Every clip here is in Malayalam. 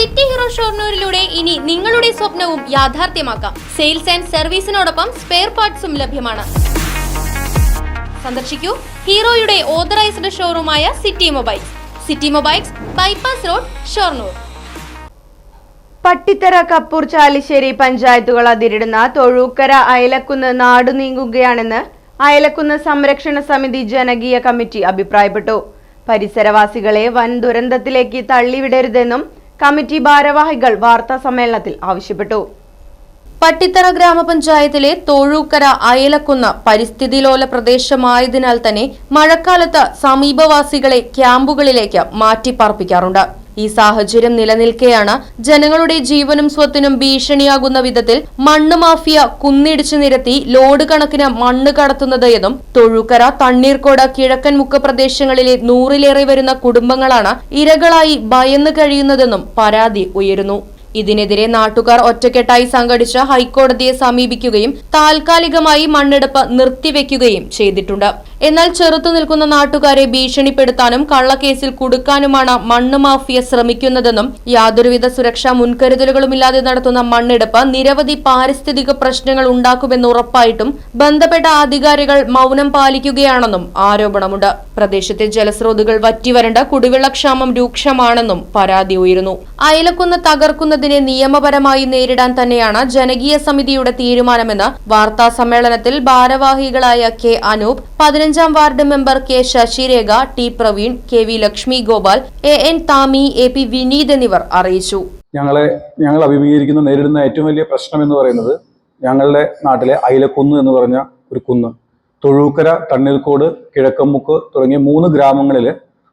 സിറ്റി ഹീറോ ഷോർണൂരിലൂടെ ഇനി നിങ്ങളുടെ സ്വപ്നവും യാഥാർത്ഥ്യമാക്കാം. സെയിൽസ് ആൻഡ് സർവീസിനോടൊപ്പം സ്പെയർ പാർട്സും ലഭ്യമാണ്. സന്ദർശിക്കൂ ഹീറോയുടെ authorised ഷോറൂമായ City Mobiles. City Mobiles bypass road Shoranur. Pattithara Kappur Chalissery പഞ്ചായത്തുകൾ അതിരിടുന്ന തൊഴൂക്കര അയലക്കുന്ന് നാടു നീങ്ങുകയാണെന്ന് അയലക്കുന്ന് സംരക്ഷണ സമിതി ജനകീയ കമ്മിറ്റി അഭിപ്രായപ്പെട്ടു. പരിസരവാസികളെ വൻ ദുരന്തത്തിലേക്ക് തള്ളിവിടരുതെന്നും കമ്മിറ്റി ഭാരവാഹികൾ വാർത്താ സമ്മേളനത്തിൽ ആവശ്യപ്പെട്ടു. പട്ടിത്തറ ഗ്രാമപഞ്ചായത്തിലെ തോഴൂക്കര അയലക്കുന്ന പരിസ്ഥിതിലോല പ്രദേശമായതിനാൽ തന്നെ മഴക്കാലത്ത് സമീപവാസികളെ ക്യാമ്പുകളിലേക്ക് മാറ്റിപ്പാർപ്പിക്കാറുണ്ട്. ഈ സാഹചര്യം നിലനിൽക്കെയാണ് ജനങ്ങളുടെ ജീവനും സ്വത്തിനും ഭീഷണിയാകുന്ന വിധത്തിൽ മണ്ണ് മാഫിയ കുന്നിടിച്ചു നിരത്തി ലോഡ് കണക്കിന് മണ്ണ് കടത്തുന്നത് എന്നും തൊഴുക്കര തണ്ണീർക്കോട് കിഴക്കൻ മുക്ക് പ്രദേശങ്ങളിലെ നൂറിലേറെ വരുന്ന കുടുംബങ്ങളാണ് ഇരകളായി ഭയന്ന് കഴിയുന്നതെന്നും പരാതി ഉയരുന്നു. ഇതിനെതിരെ നാട്ടുകാർ ഒറ്റക്കെട്ടായി സംഘടിച്ച് ഹൈക്കോടതിയെ സമീപിക്കുകയും താൽക്കാലികമായി മണ്ണെടുപ്പ് നിർത്തിവെക്കുകയും ചെയ്തിട്ടുണ്ട്. എന്നാൽ ചെറുത്തു നിൽക്കുന്ന നാട്ടുകാരെ ഭീഷണിപ്പെടുത്താനും കള്ളക്കേസിൽ കുടുക്കാനുമാണ് മണ്ണ് മാഫിയ ശ്രമിക്കുന്നതെന്നും യാതൊരുവിധ സുരക്ഷാ മുൻകരുതലുകളുമില്ലാതെ നടത്തുന്ന മണ്ണെടുപ്പ് നിരവധി പാരിസ്ഥിതിക പ്രശ്നങ്ങൾ ഉണ്ടാക്കുമെന്ന് ഉറപ്പായിട്ടും ബന്ധപ്പെട്ട അധികാരികൾ മൗനം പാലിക്കുകയാണെന്നും ആരോപണമുണ്ട്. പ്രദേശത്തെ ജലസ്രോതകൾ വറ്റിവരണ്ട കുടിവെള്ളക്ഷാമം രൂക്ഷമാണെന്നും പരാതി ഉയരുന്നു. അയലക്കുന്ന് തകർക്കുന്നതിനെ നിയമപരമായി നേരിടാൻ തന്നെയാണ് ജനകീയ സമിതിയുടെ തീരുമാനമെന്ന് വാർത്താ സമ്മേളനത്തിൽ ഭാരവാഹികളായ കെ അനൂപ് പതിനഞ്ചാം ward member K Sasirekha T Praveen K V Lakshmi Gopal A N Thami A P Vineeth എന്നിവർ അറിയിച്ചു. ഞങ്ങളെ ഞങ്ങൾ അഭിമുഖീകരിക്കുന്ന നേരിടുന്ന ഏറ്റവും വലിയ പ്രശ്നം എന്ന് പറയുന്നത് ഞങ്ങളുടെ നാട്ടിലെ അയിലക്കുന്ന് എന്ന് പറഞ്ഞ ഒരു കുന്ന്. തൊഴൂക്കര തണ്ണീർക്കോട് കിഴക്കമുക്ക് തുടങ്ങിയ മൂന്ന് ഗ്രാമങ്ങളിൽ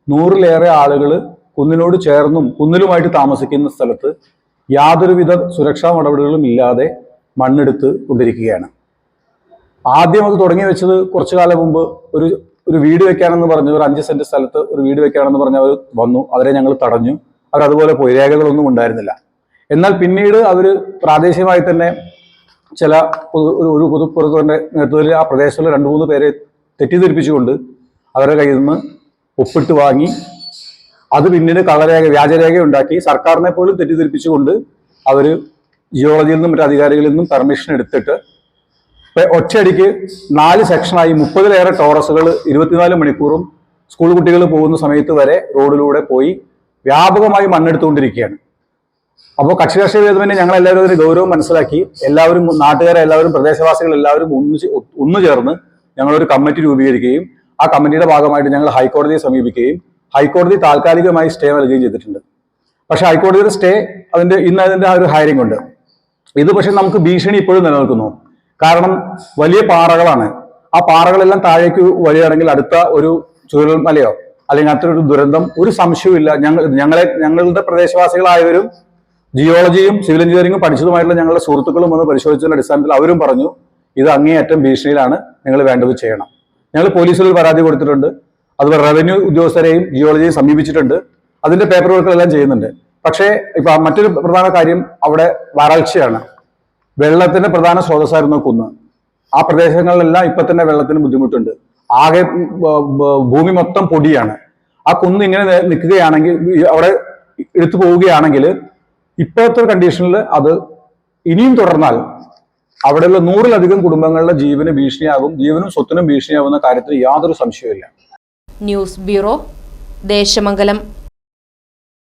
നൂറിലേറെ ആളുകൾ കുന്നിനോട് ചേർന്നും കുന്നിലുമായിട്ട് താമസിക്കുന്ന സ്ഥലത്ത് യാതൊരുവിധ സുരക്ഷാ നടപടികളും ഇല്ലാതെ മണ്ണെടുത്ത് കൊണ്ടിരിക്കുകയാണ്. ആദ്യം അത് തുടങ്ങി വെച്ചത് കുറച്ചു കാലം മുമ്പ് ഒരു ഒരു വീട് വെക്കാനെന്ന് പറഞ്ഞു ഒരു അഞ്ച് സെന്റ് സ്ഥലത്ത് ഒരു വീട് വെക്കാനെന്ന് പറഞ്ഞ് അവർ വന്നു. അവരെ ഞങ്ങൾ തടഞ്ഞു. അവർ അതുപോലെ പോയി. രേഖകളൊന്നും ഉണ്ടായിരുന്നില്ല. എന്നാൽ പിന്നീട് അവർ പ്രാദേശികമായി തന്നെ ചില ഒരു- പൊതുപ്രവർത്തകരുടെ നേതൃത്വത്തിൽ ആ പ്രദേശത്തുള്ള രണ്ട് മൂന്ന് പേരെ തെറ്റിദ്ധരിപ്പിച്ചുകൊണ്ട് അവരുടെ കയ്യിൽ നിന്ന് ഒപ്പിട്ട് വാങ്ങി അത് പിന്നീട് കള്ളരേഖ വ്യാജരേഖ ഉണ്ടാക്കി സർക്കാരിനെ പോലും തെറ്റിദ്ധരിപ്പിച്ചുകൊണ്ട് അവർ ജിയോളജിയിൽ നിന്നും മറ്റു അധികാരികളിൽ നിന്നും പെർമിഷൻ എടുത്തിട്ട് ഒറ്റയടിക്ക് നാല് സെക്ഷനായി മുപ്പതിലേറെ ടോറസുകൾ ഇരുപത്തിനാല് മണിക്കൂറും സ്കൂൾ കുട്ടികൾ പോകുന്ന സമയത്ത് വരെ റോഡിലൂടെ പോയി വ്യാപകമായി മണ്ണെടുത്തുകൊണ്ടിരിക്കുകയാണ്. അപ്പോൾ കക്ഷി രാഷ്ട്രീയ ഭേദമന്യേ ഞങ്ങൾ എല്ലാവരും അതിന് ഗൗരവം മനസ്സിലാക്കി എല്ലാവരും നാട്ടുകാരെ എല്ലാവരും പ്രദേശവാസികൾ എല്ലാവരും ഒന്നിച്ച് ഒന്നു ചേർന്ന് ഞങ്ങളൊരു കമ്മിറ്റി രൂപീകരിക്കുകയും ആ കമ്മിറ്റിയുടെ ഭാഗമായിട്ട് ഞങ്ങൾ ഹൈക്കോടതിയെ സമീപിക്കുകയും ഹൈക്കോടതി താൽക്കാലികമായി സ്റ്റേ നൽകുകയും ചെയ്തിട്ടുണ്ട്. പക്ഷെ ഹൈക്കോടതിയുടെ സ്റ്റേ അതിന്റെ ഇന്ന് അതിന്റെ ആ ഒരു ഹയറിംഗ് ഉണ്ട്. ഇത് പക്ഷെ നമുക്ക് ഭീഷണി ഇപ്പോഴും നിലനിൽക്കുന്നു. കാരണം വലിയ പാറകളാണ്. ആ പാറകളെല്ലാം താഴേക്ക് വരികയാണെങ്കിൽ അടുത്ത ഒരു ചുഴൽമലയോ അല്ലെങ്കിൽ അത്തരൊരു ദുരന്തം ഒരു സംശയവുമില്ല. ഞങ്ങൾ ഞങ്ങളെ ഞങ്ങളുടെ പ്രദേശവാസികളായവരും ജിയോളജിയും സിവിൽ എഞ്ചിനീയറിംഗും പഠിച്ചതുമായിട്ടുള്ള ഞങ്ങളുടെ സുഹൃത്തുക്കളും വന്ന് പരിശോധിച്ചതിന്റെ അടിസ്ഥാനത്തിൽ അവരും പറഞ്ഞു ഇത് അങ്ങേയറ്റം ഭീഷണിയിലാണ് നിങ്ങൾ വേണ്ടത് ചെയ്യണം. ഞങ്ങൾ പോലീസിൽ പരാതി കൊടുത്തിട്ടുണ്ട്. അതുപോലെ റവന്യൂ ഉദ്യോഗസ്ഥരെയും ജിയോളജിയെയും സമീപിച്ചിട്ടുണ്ട്. അതിന്റെ പേപ്പർ വർക്കുകളെല്ലാം ചെയ്യുന്നുണ്ട്. പക്ഷേ ഇപ്പൊ മറ്റൊരു പ്രധാന കാര്യം അവിടെ വരൾച്ചയാണ്. വെള്ളത്തിന്റെ പ്രധാന സ്രോതസ്സായിരുന്നു കുന്ന്. ആ പ്രദേശങ്ങളിലെല്ലാം ഇപ്പൊ തന്നെ വെള്ളത്തിന് ബുദ്ധിമുട്ടുണ്ട്. ആകെ ഭൂമി മൊത്തം പൊടിയാണ്. ആ കുന്ന് ഇങ്ങനെ നിൽക്കുകയാണെങ്കിൽ അവിടെ എടുത്തു പോവുകയാണെങ്കിൽ ഇപ്പോഴത്തെ കണ്ടീഷനിൽ അത് ഇനിയും തുടർന്നാൽ അവിടെയുള്ള നൂറിലധികം കുടുംബങ്ങളുടെ ജീവന് ഭീഷണിയാകും ജീവനും സ്വത്തിനും ഭീഷണിയാകുന്ന കാര്യത്തിൽ യാതൊരു സംശയവുമില്ല. News bureau Desamangalam.